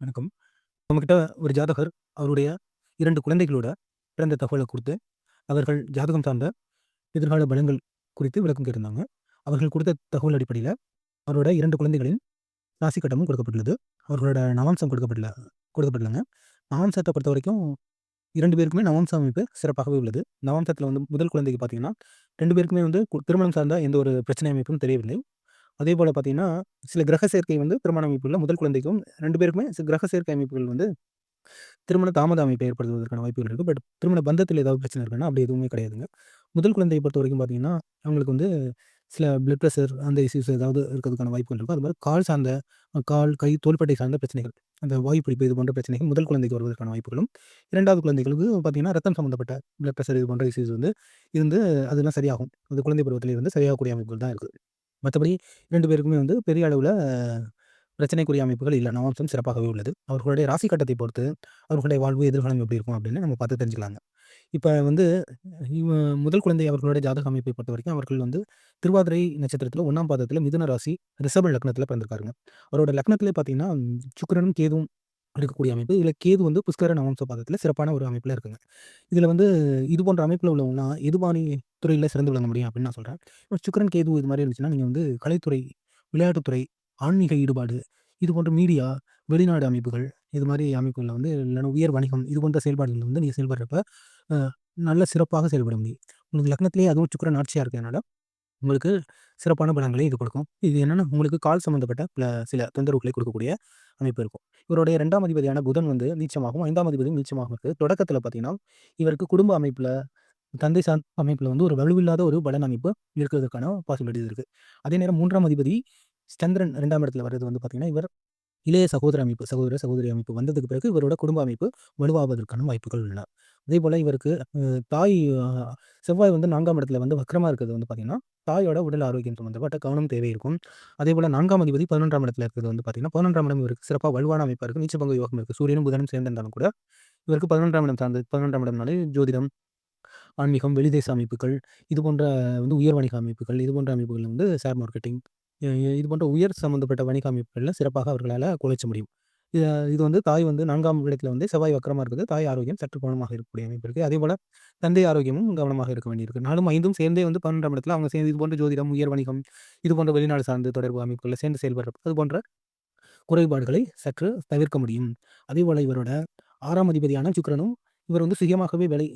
வணக்கம். நம்மகிட்ட ஒரு ஜாதகர் அவருடைய இரண்டு குழந்தைகளோட பிறந்த தகவலை கொடுத்து அவர்கள் ஜாதகம் சார்ந்த எதிர்கால பலங்கள் குறித்து விளக்கம் கேட்டிருந்தாங்க. அவர்கள் கொடுத்த தகவல் அடிப்படையில் அவரோட இரண்டு குழந்தைகளின் ராசி கட்டமும் கொடுக்கப்பட்டுள்ளது. அவர்களோட நவாம்சம் கொடுக்கப்படல கொடுக்கப்படலங்க. நவாம்சத்த பொறுத்தவரைக்கும் 2 பேருக்குமே நவாம்ச அமைப்பு சிறப்பாகவே உள்ளது. நவாம்சத்தில் வந்து முதல் குழந்தைக்கு பார்த்தீங்கன்னா, ரெண்டு பேருக்குமே வந்து திருமணம் சார்ந்த எந்த ஒரு பிரச்சனை அமைப்பும் தெரியவில்லை. அதேபோல பார்த்தீங்கன்னா, சில கிரக சேர்க்கை வந்து திருமண அமைப்புகளில் முதல் குழந்தைக்கும் ரெண்டு பேருக்குமே சில கிரக சேர்க்கை அமைப்புகள் வந்து திருமண தாமத அமைப்பை ஏற்படுத்துவதற்கான வாய்ப்புகள் இருக்குது பட் திருமண பந்தத்தில் ஏதாவது பிரச்சனை இருக்குன்னா, அப்படி எதுவுமே கிடையாதுங்க. முதல் குழந்தையை பொறுத்த வரைக்கும் பார்த்தீங்கன்னா, அவங்களுக்கு வந்து சில பிளட் ப்ரெஷர் அந்த இஷ்யூஸ் ஏதாவது இருக்கிறதுக்கான வாய்ப்புகள் இருக்கும். அது மாதிரி கால் சார்ந்த கால், கை, தோள்பட்டை சார்ந்த பிரச்சனைகள், அந்த வாயு பிடிப்பு இது போன்ற பிரச்சனைகள் முதல் குழந்தைக்கு வருவதற்கான வாய்ப்புகளும், இரண்டாவது குழந்தைகளுக்கு பார்த்தீங்கன்னா, ரத்தம் சம்மந்தப்பட்ட பிளட் ப்ரெஷர் இது போன்ற இஷ்யூஸ் வந்து இருந்து அதெல்லாம் சரியாகும். அது குழந்தை பருவத்தில் இருந்து சரியாகக்கூடிய அமைப்புகள் தான் இருக்குது மற்றபடி இரண்டு பேருக்குமே வந்து பெரிய அளவில் பிரச்சனைக்குரிய அமைப்புகள் இல்லை நவாம்சம் சிறப்பாகவே உள்ளது. அவர்களுடைய ராசி கட்டத்தை பொறுத்து, அவர்களுடைய வாழ்வு எதிர்காலம் எப்படி இருக்கும் அப்படின்னு நம்ம பார்த்து தெரிஞ்சுக்கலாங்க. இப்போ வந்து இவ முதல் குழந்தை அவர்களுடைய ஜாதக அமைப்பை பொறுத்த வரைக்கும் அவர்கள் வந்து திருவாதிரை நட்சத்திரத்தில் ஒன்றாம் பாதத்தில் மிதுன ராசி, ரிஷப லக்னத்தில் பிறந்திருக்காருங்க. அவரோட லக்னத்திலே பார்த்தீங்கன்னா, சுக்கரனும் கேதுவும் இருக்கக்கூடிய அமைப்பு. இதில் கேது வந்து புஷ்கர நவம்ச பாதத்தில் சிறப்பான ஒரு அமைப்பில் இருக்குங்க. இதில் வந்து இது போன்ற அமைப்பில் உள்ளவங்கலாம் எதுபானி துறையில் சிறந்து விளங்க முடியும் அப்படின்னு நான் சொல்கிறேன் இப்ப சுக்கிரன், கேது இது மாதிரி இருந்துச்சுன்னா, நீங்கள் வந்து கலைத்துறை, விளையாட்டுத்துறை, ஆன்மீக ஈடுபாடு, இது போன்ற மீடியா, வெளிநாடு அமைப்புகள், இது மாதிரி அமைப்புகளில் வந்து இல்லைன்னா உயர் வணிகம் இது போன்ற செயல்பாடுகள் வந்து நீங்கள் செயல்படுறப்ப, நல்ல சிறப்பாக செயல்பட முடியும். உங்களுக்கு லக்னத்திலேயே அதுவும் சுக்கரன் ஆட்சியாக இருக்கிறதுனால, உங்களுக்கு சிறப்பான பலன்களை இது கொடுக்கும். இது என்னென்னா உங்களுக்கு கால் சம்மந்தப்பட்ட பில சில தொந்தரவுகளை கொடுக்கக்கூடிய அமைப்பு இருக்கும். இவருடைய ரெண்டாம் அதிபதியான புதன் வந்து நீச்சமாகவும், ஐந்தாம் அதிபதியும் நீச்சமாகவும் இருக்குது தொடக்கத்தில் பார்த்தீங்கன்னா, இவருக்கு குடும்ப அமைப்பில் தந்தை சார்ந்த அமைப்பில் வந்து ஒரு வலுவில்லாத ஒரு பலன் அமைப்பு இருக்கிறதுக்கான பாசிபிலிட்டிஸ் இருக்குது அதே நேரம் மூன்றாம் அதிபதி சந்திரன் ரெண்டாம் இடத்துல வர்றது வந்து பார்த்தீங்கன்னா, இவர் இளைய சகோதர அமைப்பு, சகோதர, சகோதரி அமைப்பு வந்ததுக்கு பிறகு இவரோட குடும்ப அமைப்பு வலுவாவதற்கான வாய்ப்புகள் உள்ளன. அதே போல் இவருக்கு தாய் செவ்வாய் வந்து நான்காம் இடத்துல வந்து வக்கரமாக இருக்கிறது வந்து பார்த்தீங்கன்னா, தாயோட உடல் ஆரோக்கியம் சம்மந்தப்பட்ட கவனம் தேவை இருக்கும். அதே போல் நான்காம் அதிபதி 11ஆம் இடத்துல இருக்கிறது வந்து பார்த்தீங்கன்னா, 11ஆம் இடம் இவருக்கு சிறப்பாக வலுவான அமைப்பாக இருக்குது நீச்சபங்க யோகம் இருக்குது சூரியனும், புதனும் சேர்ந்திருந்தாலும் கூட, இவருக்கு 11ஆம் இடம் சார்ந்தது. 11ஆம் இடம்னாலே ஜோதிடம், ஆன்மீகம், வெளிதேச அமைப்புகள், இது போன்ற வந்து உயர் வணிக அமைப்புகள், இது போன்ற அமைப்புகள் வந்து ஷேர் மார்க்கெட்டிங், இ இது போன்ற உயர் சம்மந்தப்பட்ட வணிக அமைப்புகள்ல சிறப்பாக அவர்களால குழைச்ச முடியும். இத இது வந்து தாய் வந்து 4ஆம் இடத்துல வந்து செவ்வாய் வக்ரமா இருக்குது. தாய் ஆரோக்கியம் சற்று கவனமாக இருக்கக்கூடிய அமைப்பு இருக்கு. அதேபோல தந்தை ஆரோக்கியமும் கவனமாக இருக்க வேண்டியிருக்கு. 4ம் 5ம் சேர்ந்தே வந்து 12ஆம் இடத்துல அவங்க சேர்ந்து இது போன்ற ஜோதிடம், உயர் வணிகம், இது போன்ற வெளிநாடு சார்ந்த தொடர்பு அமைப்புகள்ல சேர்ந்து செயல்படுறப்ப, அது போன்ற குறைபாடுகளை சற்று தவிர்க்க முடியும். அதேபோல இவரோட 6ஆம் அதிபதியான சுக்கிரனும், இவர் வந்து சுயமாகவே வேலை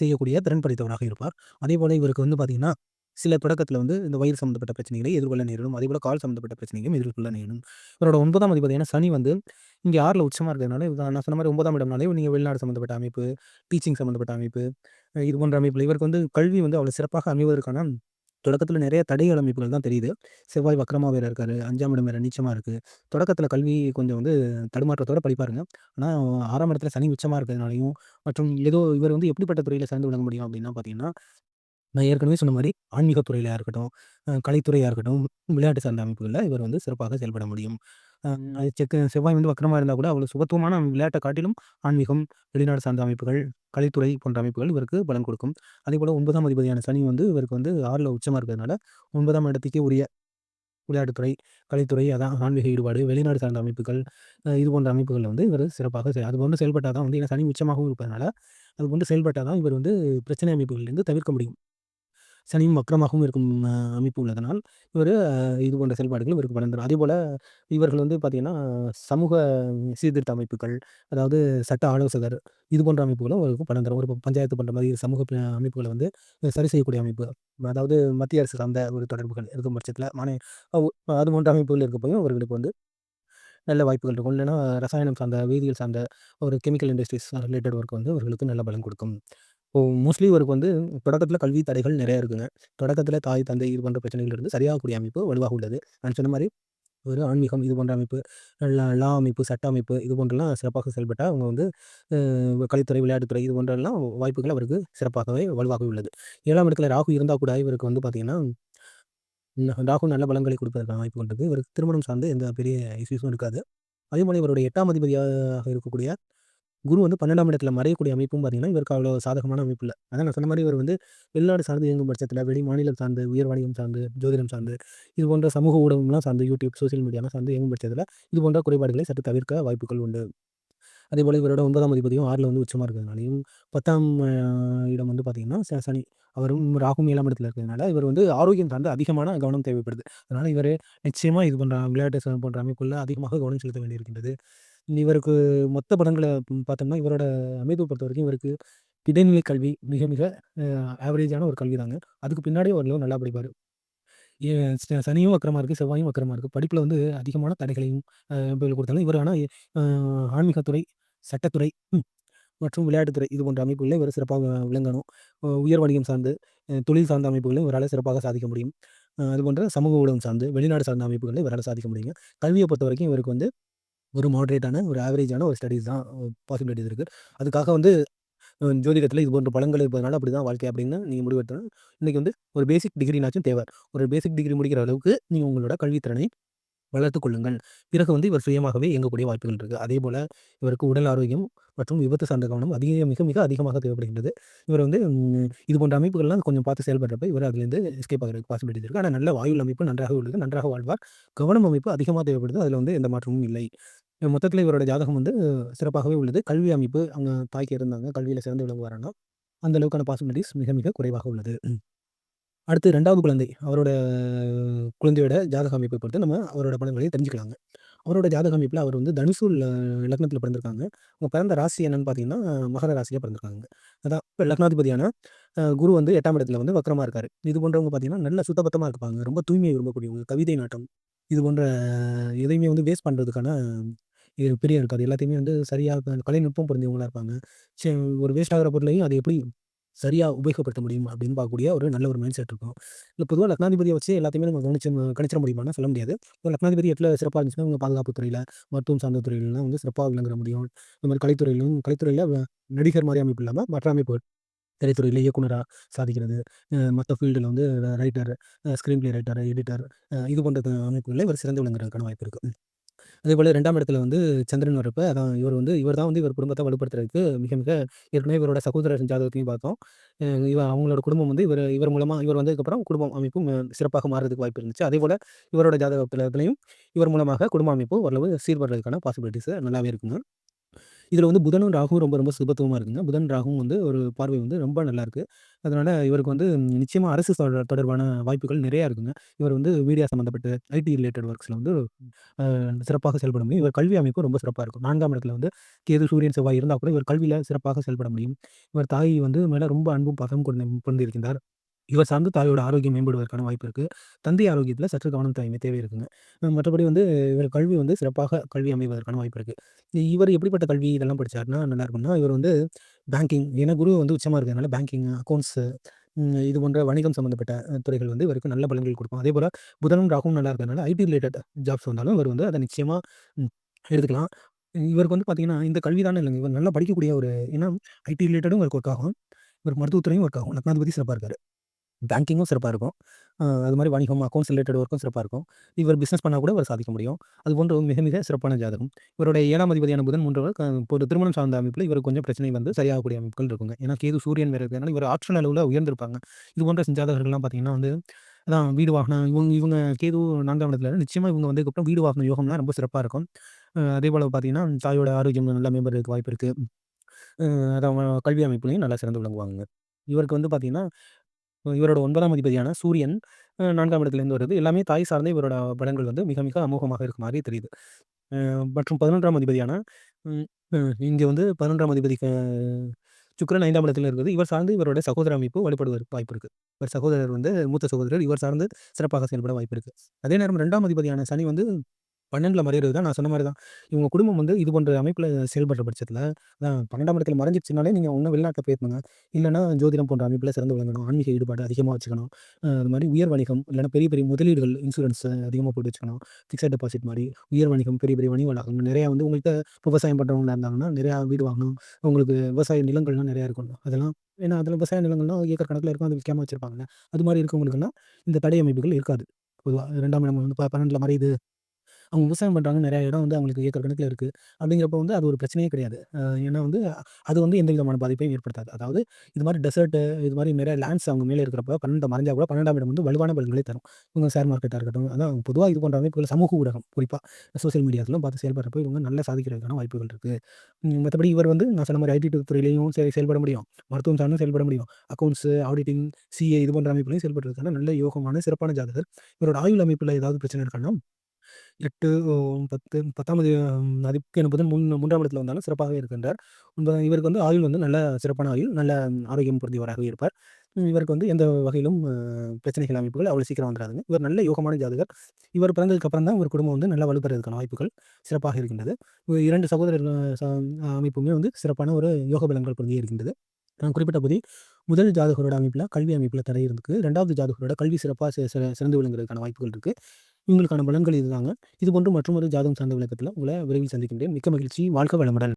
செய்யக்கூடிய திறன் படைத்தவராக இருப்பார். அதேபோல இவருக்கு வந்து பார்த்தீங்கன்னா, சில தொடக்கத்தில் வந்து இந்த வயிறு சம்மந்தப்பட்ட பிரச்சனைகளை எதிர்கொள்ள நேரிடும். அதே போல் கால் சம்மந்தப்பட்ட பிரச்சனைகளையும் எதிர்கொள்ள நேரிடும். இவரோட 9ஆம் பார்த்தீங்கன்னா சனி வந்து இங்கே ஆறில் உச்சமாக இருக்கிறதுனால, நான் சொன்ன மாதிரி ஒன்பதாம் இடம்னாலே நீங்கள் வெளிநாடு சம்மந்தப்பட்ட அமைப்பு, டீச்சிங் சம்மந்தப்பட்ட அமைப்பு, இது போன்ற அமைப்பில் இவருக்கு வந்து கல்வி வந்து அவ்வளோ சிறப்பாக அமைவதற்கான தொடக்கத்தில் நிறைய தடைகள் அமைப்புகள் தான் தெரியுது. செவ்வாய் வக்கரமாக வேறு இருக்காரு. அஞ்சாம் இடம் வேறு நீச்சமாக இருக்குது தொடக்கத்தில் கல்வி கொஞ்சம் வந்து தடுமாற்றத்தோட படிப்பாருங்க. ஆனால் ஆறாம் இடத்துல சனி உச்சமாக இருக்கிறதுனாலயும், மற்றும் ஏதோ இவர் வந்து எப்படிப்பட்ட துறையில் சேர்ந்து விளங்க முடியும் அப்படின்னா பார்த்தீங்கன்னா, நான் ஏற்கனவே சொன்ன மாதிரி ஆன்மீக துறையிலாக இருக்கட்டும், கலைத்துறையாக இருக்கட்டும், விளையாட்டு சார்ந்த அமைப்புகளில் இவர் வந்து சிறப்பாக செயல்பட முடியும். அது செக்கு செவ்வாய் வந்து வக்கரமாக இருந்தால் கூட அவ்வளோ சுபத்துவமான விளையாட்டை காட்டிலும் ஆன்மீகம், வெளிநாடு சார்ந்த அமைப்புகள், கலைத்துறை போன்ற அமைப்புகள் இவருக்கு பலன் கொடுக்கும். அதேபோல 9ஆம் அதிபதியான சனி வந்து இவருக்கு வந்து ஆறில் உச்சமாக இருக்கிறதுனால, ஒன்பதாம் இடத்துக்கே உரிய விளையாட்டுத்துறை, கலைத்துறை, அதான் ஆன்மீக ஈடுபாடு, வெளிநாடு சார்ந்த அமைப்புகள், இது போன்ற அமைப்புகளில் வந்து இவர் சிறப்பாக செ அது போன்று செயல்பட்டால் தான் வந்து ஏன்னா சனி உச்சமாகவும் இருப்பதனால, அது போன்று செயல்பட்டால் தான் இவர் வந்து பிரச்சனை அமைப்புகள்லேருந்து தவிர்க்க முடியும். சனியும் வக்கரமாகவும் இருக்கும் அமைப்பு உள்ளதனால், இவர் இது போன்ற செயல்பாடுகள் இவருக்கு பலன் தரும். அதேபோல இவர்கள் வந்து பார்த்தீங்கன்னா, சமூக சீர்திருத்த அமைப்புகள், அதாவது சட்ட ஆலோசகர், இது போன்ற அமைப்புகளும் இவருக்கு பலன் தரும். ஒரு பஞ்சாயத்து பண்ற மாதிரி சமூக அமைப்புகளை வந்து சரி செய்யக்கூடிய அமைப்பு. அதாவது மத்திய அரசு சார்ந்த ஒரு தொடர்புகள் இருக்கும் பட்சத்தில் மாநில அது போன்ற அமைப்புகள் இருக்கப்பயும் இவர்களுக்கு வந்து நல்ல வாய்ப்புகள் இருக்கும். இல்லைன்னா ரசாயனம் சார்ந்த, வேதியியல் சார்ந்த ஒரு கெமிக்கல் இண்டஸ்ட்ரீஸ் ரிலேட்டட் ஒர்க் வந்து இவர்களுக்கு நல்ல பலன் கொடுக்கும். இப்போ மோஸ்ட்லி இவருக்கு வந்து தொடக்கத்தில் கல்வி தடைகள் நிறைய இருக்குங்க. தொடக்கத்தில் தாய், தந்தை இது போன்ற பிரச்சனைகள் இருந்து சரியாகக்கூடிய அமைப்பு வலுவாக உள்ளது. நான் சொன்ன மாதிரி ஒரு ஆன்மீகம் இது போன்ற அமைப்பு, லா லா அமைப்பு, சட்ட அமைப்பு இது போன்றெல்லாம் சிறப்பாக செயல்பட்டால் அவங்க வந்து கலைத்துறை, விளையாட்டுத்துறை இது போன்றெல்லாம் வாய்ப்புகள் அவருக்கு சிறப்பாகவே வலுவாகவே உள்ளது. ஏழாம் இடத்துல ராகு இருந்தால் கூட இவருக்கு வந்து பார்த்திங்கன்னா ராகு நல்ல பலங்களை கொடுப்பதற்கான வாய்ப்பு இருக்கு. இவருக்கு திருமணம் சார்ந்து எந்த பெரிய இஷ்யூஸும் இருக்காது. அதே போல் இவருடைய எட்டாம் அதிபதியாக இருக்கக்கூடிய குரு வந்து பன்னெண்டாம் இடத்துல மறையக்கூடிய அமைப்பும் பார்த்தீங்கன்னா, இவருக்கு அவ்வளோ சாதகமான அமைப்பு இல்லை அதான் நான் சொன்ன மாதிரி இவர் வந்து வெளிநாடு சார்ந்து இயங்கும் பட்சத்தில் வெளி மாநிலம் சார்ந்து, உயர் வணிகம் சார்ந்து, ஜோதிடம் சார்ந்து, இது போன்ற சமூக ஊடகம்லாம் சார்ந்து யூடியூப், சோசியல் மீடியாலாம் சார்ந்து இயங்கும் பட்சத்தில் இது போன்ற குறைபாடுகளை சற்று தவிர்க்க வாய்ப்புகள் உண்டு. அதேபோல இவரோட ஒன்பதாம் அதிபதியும் ஆறில் வந்து உச்சமாக இருக்கிறதுனாலையும் பத்தாம் இடம் வந்து பார்த்தீங்கன்னா, ச சனி. அவரும் ராகும் ஏழாம் இடத்துல இருக்கிறதுனால, இவர் வந்து ஆரோக்கியம் சார்ந்து அதிகமான கவனம் தேவைப்படுது. அதனால் இவர் நிச்சயமாக இது போன்ற விளையாட்டு போன்ற அமைப்புள்ள அதிகமாக கவனம் செலுத்த வேண்டியிருக்கின்றது. இவருக்கு மொத்த படங்களை பார்த்தோம்னா, இவரோட அமைதியை பொறுத்த வரைக்கும் இவருக்கு இடைநிலை கல்வி மிக மிக ஆவரேஜான ஒரு கல்வி தாங்க. அதுக்கு பின்னாடியே ஓரளவு நல்லா படிப்பார் ஏ ச சனியும் வக்ரமா இருக்குது செவ்வாயும் வக்ரமா இருக்குது படிப்பில் வந்து அதிகமான தடைகளையும் கொடுத்தாலும், இவர் ஆனால் ஆன்மீகத்துறை, சட்டத்துறை மற்றும் விளையாட்டுத்துறை இது போன்ற அமைப்புகளில் இவர் சிறப்பாக விளங்கணும். உயர் வணிகம் சார்ந்து, தொழில் சார்ந்த அமைப்புகளில் இவரால் சிறப்பாக சாதிக்க முடியும். அது அதுபோன்ற சமூக ஊடகம் சார்ந்து, வெளிநாடு சார்ந்த அமைப்புகளில் இவரால் சாதிக்க முடியுங்க. பொறுத்த வரைக்கும் இவருக்கு வந்து ஒரு மாடரேட்டான, ஒரு ஆவரேஜான ஒரு ஸ்டடீஸ் தான் பாசிபிலிட்டிஸ் இருக்குது அதுக்காக வந்து ஜோதிடத்தில் இது போன்ற பலன்கள் இருப்பதனால அப்படிதான் வாழ்க்கை அப்படின்னு நீங்கள் முடிவெடுத்தணும் இன்றைக்கி வந்து ஒரு பேசிக் டிகிரினாச்சும் தேவை. ஒரு பேசிக் டிகிரி முடிக்கிற அளவுக்கு நீங்கள் உங்களோட கல்வி வளர்த்து கொள்ளுங்கள். பிறகு வந்து இவர் சுயமாகவே இயங்கக்கூடிய வாய்ப்புகள் இருக்குது அதே போல் இவருக்கு உடல் ஆரோக்கியம் மற்றும் விபத்து சார்ந்த கவனம் அதிக மிக மிக அதிகமாக தேவைப்படுகின்றது. இவர் வந்து இது போன்ற அமைப்புகள்லாம் கொஞ்சம் பார்த்து செயல்படுறப்ப, இவர் அதுலேருந்து எஸ்கேப் ஆகிறதுக்கு பாசிபிலிட்டி இருக்குது ஆனால் நல்ல வாயுள் அமைப்பு நன்றாக உள்ளது. நன்றாக வாழ்வார். கவனம் அமைப்பு அதிகமாக தேவைப்படுது. அதில் வந்து எந்த மாற்றமும் இல்லை. மொத்தத்தில் இவரோட ஜாதகம் வந்து சிறப்பாகவே உள்ளது. கல்வி அமைப்பு அவங்க தாய்க்கு இருந்தாங்க. கல்வியில் சிறந்து விளங்குவாரான்னா, அந்த அளவுக்கான பாசிபிலிட்டிஸ் மிக மிக குறைவாக உள்ளது. அடுத்து ரெண்டாவது குழந்தை. அவரோட குழந்தையோட ஜாதக அமைப்பை பொறுத்து நம்ம அவரோட பலன்களை தெரிஞ்சுக்கலாங்க. அவரோட ஜாதக அமைப்பில் அவர் வந்து தனுசு லக்னத்தில் பிறந்திருக்காங்க. அவங்க பிறந்த ராசி என்னன்னு பார்த்தீங்கன்னா, மகர ராசியாக பிறந்திருக்காங்க. அதான் இப்போ லக்னாதிபதியான குரு வந்து எட்டாம் இடத்துல வந்து வக்ரமா இருக்காரு. இது போன்றவங்க பார்த்தீங்கன்னா, நல்ல சுத்தபத்தமாக இருப்பாங்க. ரொம்ப தூய்மையை விரும்பக்கூடியவங்க. கவிதை நாட்டம். இது போன்ற எதையுமே வந்து வேஸ்ட் பண்ணுறதுக்கான இது பிரியம் இருக்காது. எல்லாத்தையுமே வந்து சரியாக கலைநுட்பம் புரிஞ்சவங்களா இருப்பாங்க. சே ஒரு வேஸ்ட் ஆகிற பொருளையும் அதை எப்படி சரியாக உபயோகப்படுத்த முடியும் அப்படின்னு பார்க்கக்கூடிய ஒரு நல்ல ஒரு மைண்ட் செட் இருக்கும். இல்லை பொதுவாக லக்னாதிபதிய வச்சு எல்லாத்தையுமே நம்ம கவனிச்சு கணிச்சிட முடியுமா சொல்ல முடியாது. இப்ப லக்னாதிபதி எட்டில் சிறப்பாக இருந்துச்சுன்னா, இவங்க பாதுகாப்பு துறையில் மருத்துவம் சார்ந்த துறையிலாம் வந்து சிறப்பாக விளங்குற முடியும். இந்த மாதிரி கலைத்துறையிலும் கலைத்துறையில் நடிகர் மாதிரி அமைப்பு இல்லாமல் மற்ற அமைப்பு திரைத்துறையில் இயக்குனராக சாதிக்கிறது, மற்ற ஃபீல்டில் வந்து writer, screenplay writer, editor இது போன்ற அமைப்புகளில் இவர் சிறந்து விளங்குறதுக்கான வாய்ப்பு இருக்குது அதே போல் ரெண்டாம் இடத்துல வந்து சந்திரன் வரப்ப, அதான் இவர் வந்து இவர் தான் வந்து இவர் குடும்பத்தை வலுப்படுத்துறதுக்கு மிக மிக ஏற்கனவே இவரோட சகோதரர் ஜாதகத்தையும் பார்த்தோம். அ இவ அவங்களோட குடும்பம் வந்து இவர் இவர் மூலமாக இவர் வந்ததுக்கப்புறம் குடும்பம் அமைப்பும் சிறப்பாக மாறுறதுக்கு வாய்ப்பு இருந்துச்சு. அதே போல் இவரோட ஜாதகத்திலயும் இவர் மூலமாக குடும்ப அமைப்பு ஓரளவு சீர்படுறதுக்கான பாசிபிலிட்டிஸ் நல்லாவே இருக்குங்க. இதில் வந்து புதனும், ராகுவும் ரொம்ப ரொம்ப சுபத்துவமாக இருக்குங்க. புதன், ராகுவும் வந்து ஒரு பார்வை வந்து ரொம்ப நல்லாயிருக்கு. அதனால இவருக்கு வந்து நிச்சயமாக அரசு தொடர்பான வாய்ப்புகள் நிறையா இருக்குங்க. இவர் வந்து மீடியா சம்மந்தப்பட்ட ஐடி ரிலேட்டட் ஒர்க்ஸில் வந்து சிறப்பாக செயல்பட முடியும். இவர் கல்வி அமைப்பு ரொம்ப சிறப்பாக இருக்கும். நான்காம் இடத்துல வந்து கேது, சூரியன், செவ்வாய் இருந்தால் கூட இவர் கல்வியில் சிறப்பாக செயல்பட முடியும். இவர் தாய் வந்து மேலே ரொம்ப அன்பும் பாசமும் கொண்டு கொண்டிருக்கின்றார். இவர் சார்ந்து தாயோட ஆரோக்கியம் மேம்படுவதற்கான வாய்ப்பு இருக்குது தந்தை ஆரோக்கியத்தில் சற்று கவனம் தேவை தேவை இருக்குங்க. மற்றபடி வந்து இவர் கல்வி வந்து சிறப்பாக கல்வி அமைவதற்கான வாய்ப்பு இருக்குது இவர் எப்படிப்பட்ட கல்வி இதெல்லாம் படிச்சாருன்னா நல்லாருக்கும்னா, இவர் வந்து பேங்கிங் ஏன்னா குரு வந்து உச்சமாக இருக்கிறதுனால பேங்கிங், அக்கௌண்ட்ஸு இது போன்ற வணிகம் சம்மந்தப்பட்ட துறைகள் வந்து இவருக்கு நல்ல பலன்கள் கொடுக்கும். அதேபோல புதனும், ராகும் நல்லா இருக்கிறதுனால ஐடி ரிலேட்டட் ஜாப்ஸ் வந்தாலும் இவர் வந்து அதை நிச்சயமாக எடுத்துக்கலாம். இவருக்கு வந்து பார்த்தீங்கன்னா, இந்த கல்வி தானே இல்லைங்க இவர் நல்லா படிக்கக்கூடிய ஒரு ஏன்னா ஐடி ரிலேட்டடும் இவருக்கு ஒர்க் ஆகும். இவருக்கு மருத்துவத்துறையும் ஒர்க் ஆகும். லக்னாதிபதி சிறப்பாக இருக்காரு. பேங்கிங்கும் சிறப்பாக இருக்கும். அது மாதிரி வணிகம், அக்கௌண்ட்ஸ் ரிலேட்டட் ஒர்க்கும் சிறப்பாக இருக்கும். இவர் பிஸ்னஸ் பண்ணால் கூட இவர் சாதிக்க முடியும். அது போன்ற மிக மிக சிறப்பான ஜாதகம். இவருடைய ஏழாம் அதிபதியான புதன் மூன்றவர் ஒரு திருமணம் சார்ந்த அமைப்பில் இவருக்கு கொஞ்சம் பிரச்சனை வந்து சரியாகக்கூடிய அமைப்புகள் இருக்குங்க. ஏன்னா கேது, சூரியன் வேறு இருக்கிறதுனால இவர் ஆற்றல் அளவில் உயர்ந்திருப்பாங்க. இது போன்ற ஜாதகர்கள்லாம் பார்த்தீங்கன்னா வந்து அதான் வீடு வாகனம் இவங்க இவங்க கேது நான்காம் இடத்துல நிச்சயமாக இவங்க வந்ததுக்கப்புறம் வீடு வாகன யோகம்லாம் ரொம்ப சிறப்பாக இருக்கும். அதே போல் பார்த்தீங்கன்னா, தாயோட ஆரோக்கியம் நல்லா மேம்படுறதுக்கு வாய்ப்பு இருக்குது அதான் கல்வி அமைப்புலையும் நல்லா சிறந்து விளங்குவாங்க இவருக்கு வந்து பார்த்தீங்கன்னா, இவரோட ஒன்பதாம் அதிபதியான சூரியன் நான்காம் இடத்துலேருந்து வருது. எல்லாமே தாய் சார்ந்த இவரோட பலன்கள் வந்து மிக மிக அமோகமாக இருக்க மாதிரி தெரியுது. மற்றும் 11ஆம் அதிபதியான இங்கே வந்து 11ஆம் அதிபதிக்கு சுக்கரன் ஐந்தாம் இடத்துல இருக்குது. இவர் சார்ந்து இவரோட சகோதர அமைப்பு வலுப்படுவதற்கு வாய்ப்பு இருக்குது இவர் சகோதரர் வந்து மூத்த சகோதரர் இவர் சார்ந்து சிறப்பாக செயல்பட வாய்ப்பு இருக்குது அதே நேரம் ரெண்டாம் அதிபதியான சனி வந்து 12ல மறையிறது தான் நான் சொன்ன மாதிரி தான். இவங்க குடும்பம் வந்து இது போன்ற அமைப்பில் செயல்படுற பட்சத்தில, அதான் 12ஆம் இடத்துல மறைஞ்சிருச்சுனாலே நீங்க ஒண்ணு வெளிநாட்ல போயிருக்கணுங்க. இல்லன்னா ஜோதிடம் போன்ற அமைப்பில் சிறந்து விளங்கணும். ஆன்மீக ஈடுபாடு அதிகமா வச்சுக்கணும். அ அது மாரி உயர் வணிகம் இல்லன்னா பெரிய பெரிய முதலீடுகள், இன்சூரன்ஸ் அதிகமா போட்டு வச்சுக்கணும். ஃபிக்ஸட் டெபாசிட் மாரி உயர் வணிகம், பெரிய பெரிய வணிக வளாகம் நிறையா வந்து உங்கள்ட்ட விவசாயம் பண்றவங்களா இருந்தாங்கன்னா, நிறையா வீடு வாங்கணும். உங்களுக்கு விவசாய நிலங்கள்லாம் நிறையா இருக்கணும். அதெல்லாம் ஏன்னா அதில விவசாய நிலங்கள்லாம் ஏக்கர் கணக்கில் இருக்கும். அது விக்காம வச்சிருப்பாங்கல்ல. அது மாரி இருக்கவங்களுக்கெல்லாம் இந்த தடை அமைப்புகள் இருக்காது. பொதுவா 2ஆம் இடம் வந்து ப 12ல மறையுது. அவங்க விவசாயம் பண்ணுறாங்க நிறையா இடம் வந்து அவங்களுக்கு ஏக்கர் கணக்கில் இருக்குது அப்படிங்கிறப்ப வந்து அது ஒரு பிரச்சனையே கிடையாது. ஏன்னா வந்து அது வந்து எந்த விதமான பாதிப்பையும் ஏற்படுத்தாது. அதாவது இது மாதிரி டெசர்ட்டு இது மாதிரி நிறைய லேண்ட்ஸ் அவங்க மேலே இருக்கிறப்ப பன்னெண்டு மறைஞ்சா கூட பன்னெண்டாம் இடம் வந்து வலுவான பலன்களை தரும். இவங்க ஷேர் மார்க்கெட்டாக இருக்கட்டும் அதான் பொதுவாக இது பண்ணுறாங்க அமைப்புகள் சமூக ஊடகம் குறிப்பாக சோசியல் மீடியாஸ்லாம் பார்த்து செயல்படுறப்ப இவங்க நல்லா சாதிக்கிறதுக்கான வாய்ப்புகள் இருக்குது மற்றபடி இவர் வந்து நான் சொன்ன மாதிரி ஐடி துறையிலையும் சரி செயல்பட முடியும். மருத்துவம் சார்ந்தும் செயல்பட முடியும். அக்கௌண்ட்ஸ் ஆடிட்டிங் சிஏ இது போன்ற அமைப்புலையும் செயல்படுறதுக்கான நல்ல யோகமான சிறப்பான ஜாதகர். இவரோட ஆயுள் அமைப்பில் ஏதாவது பிரச்சனை இருக்கான்னா எட்டு பத்து பத்தாம் மதிப்பு என்பது முன் மூன்றாம் இடத்துல வந்தாலும் சிறப்பாகவே இருக்கின்றார். இவருக்கு வந்து ஆயுள் வந்து நல்ல சிறப்பான ஆயுள் நல்ல ஆரோக்கியம் பொருந்தியவராகவே இருப்பார். இவருக்கு வந்து எந்த வகையிலும் பிரச்சனைகள் அமைப்புகள் அவ்வளோ சீக்கிரம் வந்துடாதுங்க இவர் நல்ல யோகமான ஜாதகர். இவர் பிறந்ததுக்கு அப்புறம் தான் இவர் குடும்பம் வந்து நல்லா வலுப்பெறதுக்கான வாய்ப்புகள் சிறப்பாக இருக்கின்றது. இரண்டு சகோதரர் அமைப்புமே வந்து சிறப்பான ஒரு யோக பலன்கள் பொருந்தியே இருக்கின்றது. நான் குறிப்பிட்ட பகுதி முதல் ஜாதகரோட அமைப்பில் கல்வி அமைப்பில் தடை இருக்குது ரெண்டாவது ஜாதகரோட கல்வி சிறப்பாக சிறந்து விளங்குறதுக்கான வாய்ப்புகள் இருக்குது உங்களுக்கான பலன்கள் இதுதாங்க. இது போன்று மற்றும் ஒரு ஜாதகம் சார்ந்த விளக்கத்தில் உங்களை விரைவில் சந்திக்கின்றேன் மிக்க மகிழ்ச்சி. வாழ்க்கை வளமுடன்.